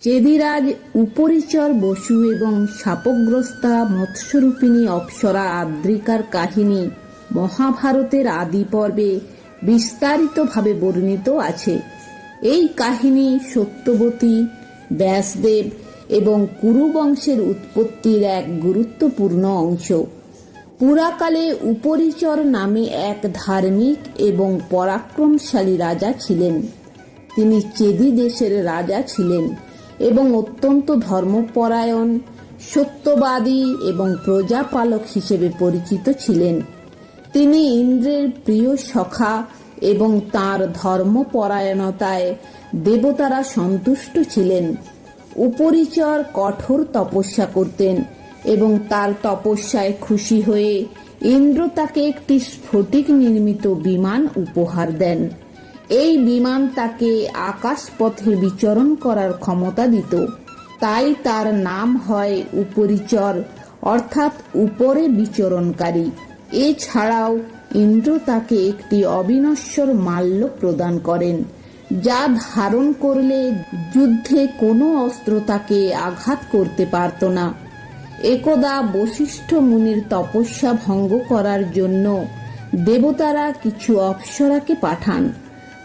চেদিরাজ উপরিচর বসু এবং শাপগ্রস্তা মৎস্যরূপিণী অপ্সরা আদ্রিকার কাহিনী মহাভারতের আদি পর্বে বিস্তারিতভাবে বর্ণিত আছে। এই কাহিনী সত্যবতী, ব্যাসদেব এবং কুরু বংশের উৎপত্তির এক গুরুত্বপূর্ণ অংশ। পুরাকালে উপরিচর নামে এক ধার্মিক এবং পরাক্রমশালী রাজা ছিলেন। তিনি চেদি দেশের রাজা ছিলেন। এবং অত্যন্ত ধর্মপরায়ণ, সত্যবাদী এবং প্রজাপালক হিসেবে পরিচিত ছিলেন। তিনি ইন্দ্রের প্রিয় সখা এবং তার ধর্মপরায়ণতায় দেবতারা সন্তুষ্ট ছিলেন। উপরিচর কঠোর তপস্যা করতেন এবং তার তপস্যায় খুশি হয়ে ইন্দ্র তাকে একটি স্ফটিক নির্মিত বিমান উপহার দেন। এই বিমান তাকে আকাশপথে বিচরণ করার ক্ষমতা দিত। তাই তার নাম হয় উপরিচর, অর্থাৎ উপরে বিচরণকারী। এছাড়াও ইন্দ্র তাকে একটি অবিনশ্বর মাল্য প্রদান করেন, যা ধারণ করলে যুদ্ধে কোনো অস্ত্র তাকে আঘাত করতে পারত না। একদা বশিষ্ঠ মুনির তপস্যা ভঙ্গ করার জন্য দেবতারা কিছু অপ্সরাকে পাঠান।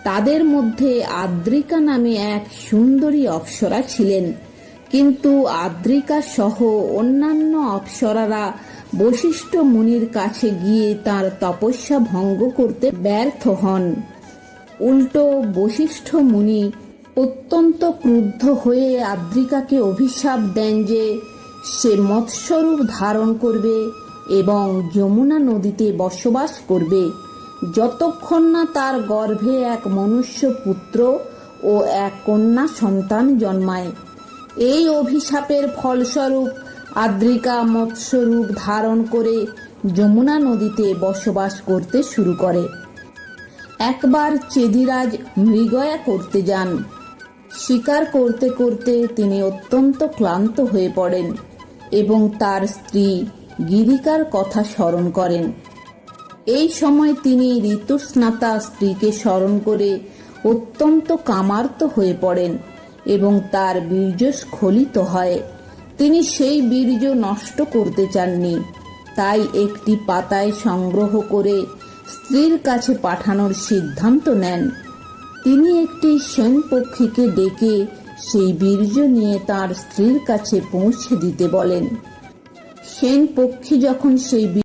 তাদের মধ্যে আদ্রিকা নামে এক সুন্দরী অপ্সরা ছিলেন। কিন্তু আদ্রিকা সহ অন্যান্য অপ্সরারা বশিষ্ঠ মুনির কাছে গিয়ে তার তপস্যা ভঙ্গ করতে ব্যর্থ হন। উল্টো বশিষ্ঠ মুনি অত্যন্ত ক্রুদ্ধ হয়ে আদ্রিকাকে অভিশাপ দেন যে সে মৎস্যরূপ ধারণ করবে এবং যমুনা নদীতে বসবাস করবে। যতক্ষণ না তার গর্ভে এক মনুষ্য পুত্র ও এক কন্যা সন্তান জন্মায়। এই অভিশাপের ফলস্বরূপ আদ্রিকা মৎস্যরূপ ধারণ করে যমুনা নদীতে বসবাস করতে শুরু করে। একবার চেদিরাজ মৃগয়া করতে যান। শিকার করতে করতে তিনি অত্যন্ত ক্লান্ত হয়ে পড়েন এবং তার স্ত্রী গিরিকার কথা স্মরণ করেন। এই সময় তিনি ঋতুস্নাতা স্ত্রীকে স্মরণ করে অত্যন্ত কামার্ত হয়ে পড়েন এবং তার বীর্য স্খলিত হয়। তিনি সেই বীর্য নষ্ট করতে চাননি। তাই একটি পাতায় সংগ্রহ করে স্ত্রীর কাছে পাঠানোর সিদ্ধান্ত নেন। তিনি একটি সেন পক্ষীকে ডেকে সেই বীর্য নিয়ে তার স্ত্রীর কাছে পৌঁছে দিতে বলেন। সেন পক্ষী যখন সেই